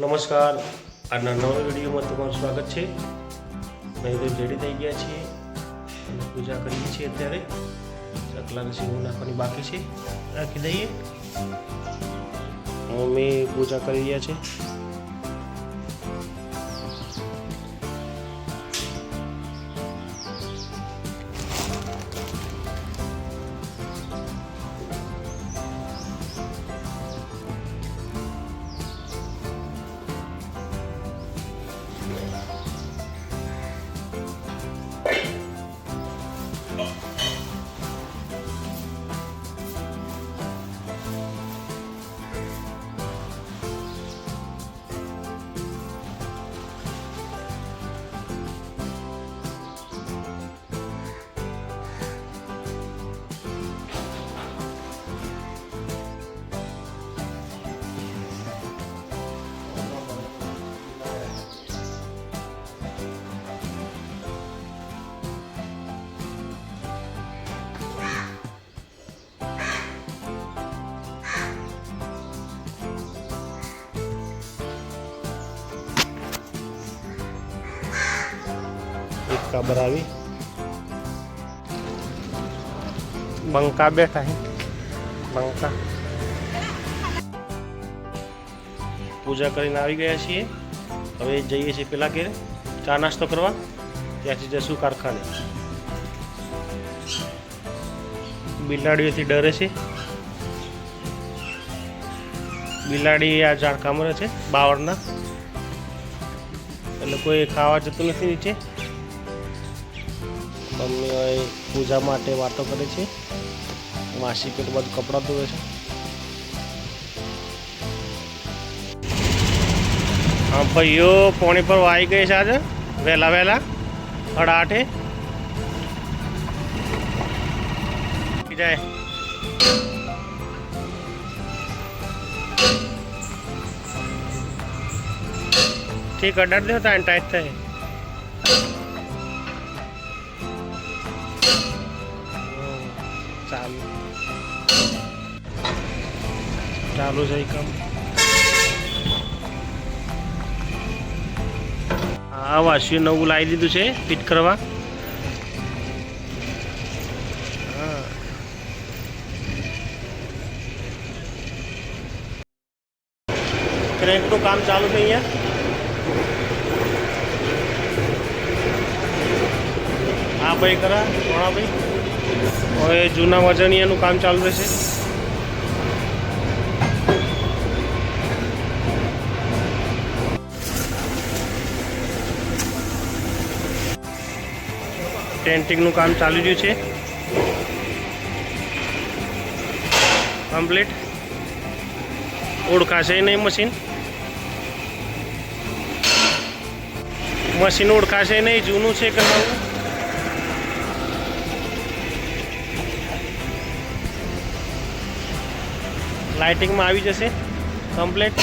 નમસ્કાર. આજના નવા વિડીયોમાં તમારું સ્વાગત છે. નહીં રેડી થઈ ગયા છીએ. અને પૂજા કરીએ છીએ અત્યારે. ચકલાને સીવું નાખવાની બાકી છે. રાખી દઈએ. મમ્મી પૂજા કરી રહ્યા છે એક કાબર આવી બંકા બેઠા હે બંકા પૂજા કરીને આવી ગયા છીએ. હવે જઈએ છીએ પેલા ઘેર. ચા નાસ્તો કરવા. ત્યાંથી જશું કારખાને. બિલાડીઓથી ડરે છે. બિલાડી આ ઝાડ કામરે છે, બાવળના. એટલે કોઈ ખાવા જતું નથી નીચે. મમ્મી હવે પૂજા માટે વાતો કરે છે. માસી પેલું બધું કપડાં ધોવે છે. હા, ભાઈઓ, પોણી પર આવી ગઈ છે આજે. વહેલા વહેલા, સાડા આઠે. જાય. ઠીક, અડાડ દો ટાઈમ ટાઈટ થાય. ચાલુ. ચાલુ છે કામ. હા વાસ્યુ નવું લાવી દીધું છે, ફિટ કરવા. ક્રેકનું કામ ચાલુ છે અહીંયા. હા, ભાઈ, કરા ઘણા ભાઈ. હવે જૂના વજનિયાનું કામ ચાલુ રહેશે. ટેન્ટિંગનું કામ ચાલુ રહ્યું છે. કમ્પ્લીટ ઓળખાશે નહીં મશીન મશીન ઓળખાશે નહીં, જૂનું છે કે નવું? લાઇટિંગમાં આવી જશે. કમ્પ્લેટ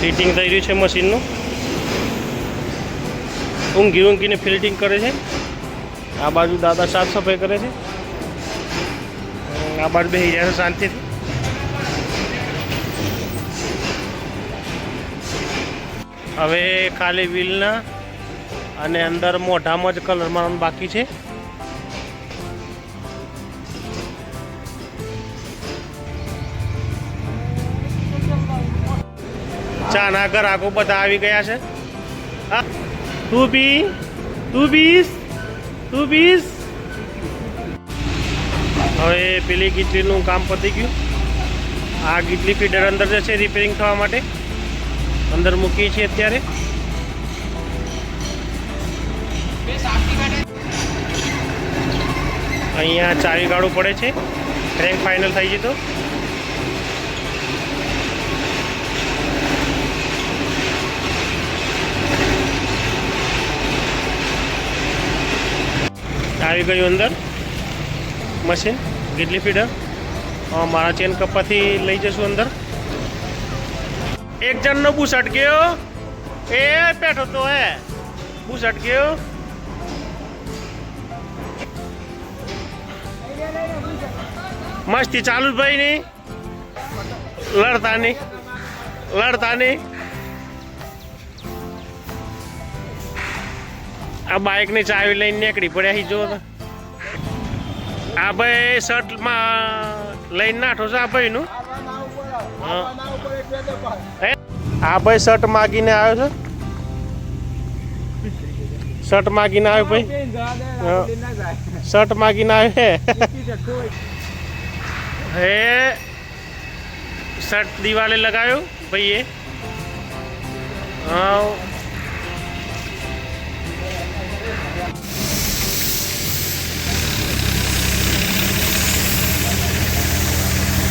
ફિટિંગ થઈ રહ્યું છે મશીનનું ઊંઘી ઊંઘીને ફિલ્ટિંગ કરે છે. આ બાજુ દાદા સાફ સફાઈ કરે છે. આ બાજુ બેસી જાય શાંતિથી. હવે ખાલી વ્હીલના અને અંદર મોઢામાં જ કલર મારવાનું બાકી છે. ચાના આખો બધા આવી ગયા છે. તું બી, તું બીસ તું બીસ. હવે પેલી ગીટલીનું કામ પતી ગયું. આ ગીટલી ફીડર અંદર જશે રિપેરિંગ થવા માટે. અંદર મૂકીએ છીએ અત્યારે. અહીંયા ચાવી ગાડું પડે છે. રેન્ક ફાઇનલ થઈ જતો આવી ગયું અંદર. મશીન ગીટલી ફીડર. મારા ચેન કપ્પાથી લઈ જશું અંદર. એક જણનો બુસટ અટક્યો. એ બેઠો તો હે. બુસટ ગયો મસ્તી ચાલુ ભાઈ ની. લડતા નહીં લડતા નહીં આ બાઇકની ચાવી લઈને નીકળી પડ્યા હી જો આ ભાઈ શર્ટમાં લઈને નાઠો છે આ ભાઈ નું. આ ભાઈ શર્ટ માગીને આવ્યો છે. શર્ટ માગીને આવ્યો ભાઈ. શર્ટ માગીને આવ્યો હે હે શર્ટ દિવાલે લગાવ્યો ભાઈએ હા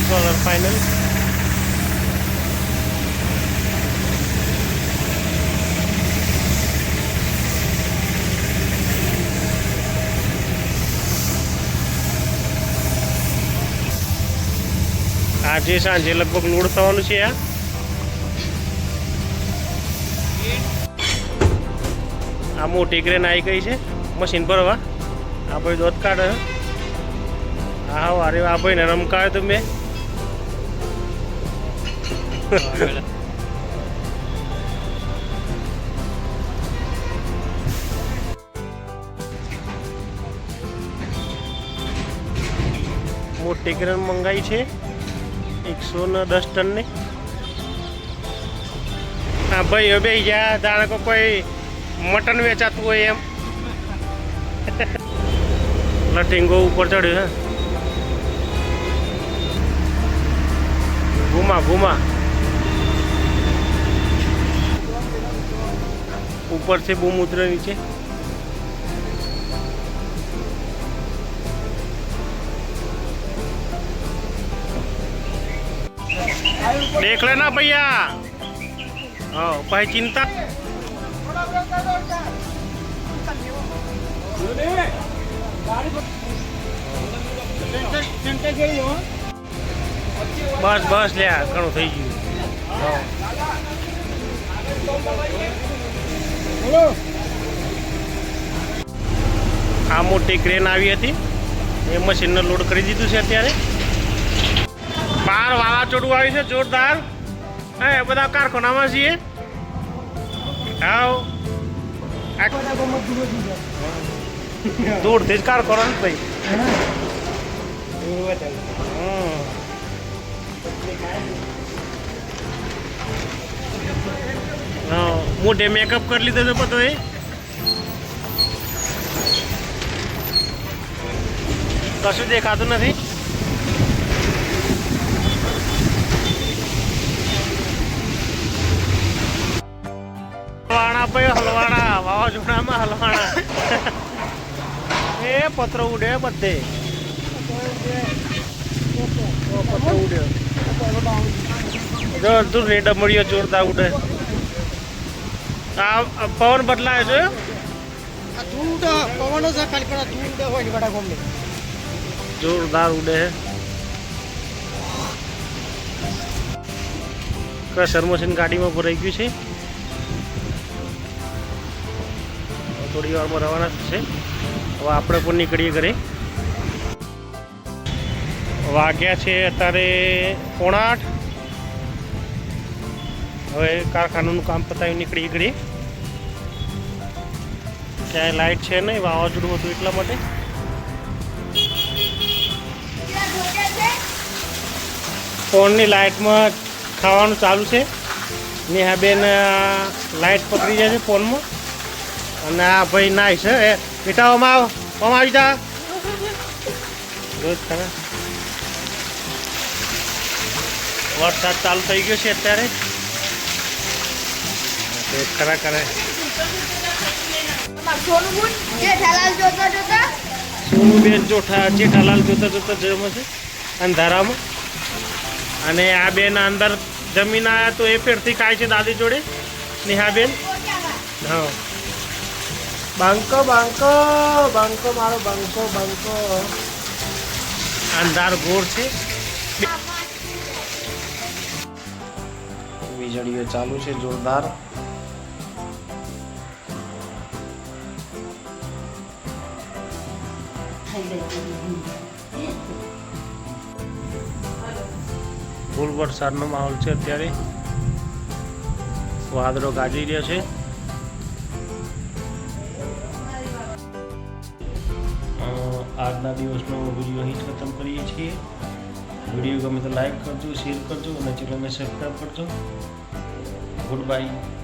કલર આજે સાંજે લગભગ લોડ થવાનું છે આ. આ મોટી ક્રેન આવી ગઈ છે. મશીન ભરવા. આ ભાઈ દોત કાઢે હા વારે આ ભાઈને રમકાવે તો મેં. મોટી ક્રેન મંગાવી છે. એકસો ને દસ ટનની. હા ભાઈ હવે ગયા જાણે કોઈ મટન વેચાતું હોય એમ. લટિંગો ઉપર ચડ્યો, હે. ઘુમા ઘુમા ઉપરથી બૂમ ઉતરે નીચે देख लेना भैया हाँ भाई चिंता બસ બસ લ્યા ઘણું થઈ ગયું હા. આ મોટી ક્રેન આવી હતી એ મશીનને લોડ કરી દીધું છે અત્યારે બાર વાવાઝોડું આવ્યું છે, જોરદાર. હા બધા કારખાનામાં છીએ. હાવ દૂરથી જ કારખાના ભાઈ. મોઢે મેકઅપ કરી લીધો છે બધો એ. કશું દેખાતું નથી. હલવાણા ભાઈ હલવાણા વાવાઝોડામાં હલવાણા. એ પત્ર ઉડે બધે. પત્ર ઉડે જો તું રે ડમડીઓ જોરદાર ઉડે. આ પવન બદલાય છે? જોરદાર ઉડે કસર ગાડીમાં ભરાઈ ગયું છે? થોડી વારમાં રવાના થશે. હવે આપણે પણ નીકળીએ ઘરે. વાગ્યા છે અત્યારે પોણા આઠ હવે કારખાનાનું કામ પતાવી નીકળીએ ઘરે. ક્યાંય લાઇટ છે નહીં, વાવાઝોડું હતું એટલા માટે. ફોનની લાઇટમાં ખાવાનું ચાલુ છે. નેહાબેન લાઇટ પકડી જાય છે ફોનમાં. અને આ ભાઈ નાય છે એ બેટા ઓમાં આવ ઓમાં આવી જા. રોજ વરસાદ ચાલુ થઈ ગયો છે અત્યારે. ખરા કરે. સોનું બુન જોઠા જેઠાલાલ જોતા જોતા. જમે છે અંધારામાં. અને આ બેન અંદર જમીન આવ્યા તો એ ફેરથી ખાય છે દાદી જોડે નેહાબેન. હા. બાંકો બાંકો બાંકો મારો બાંકો બાંકો અંધાર ઘોર છે વીજળીઓ ચાલુ છે જોરદાર. ફૂલ વરસાદનો માહોલ છે અત્યારે. વાદળો ગાજી રહ્યો છે. આજના દિવસનો વીડિયો અહીં ખતમ કરીએ છીએ. વીડિયો ગમે તો લાઈક કરજો શેર કરજો અને ચેનલને સબસ્ક્રાઈબ કરજો. Good bye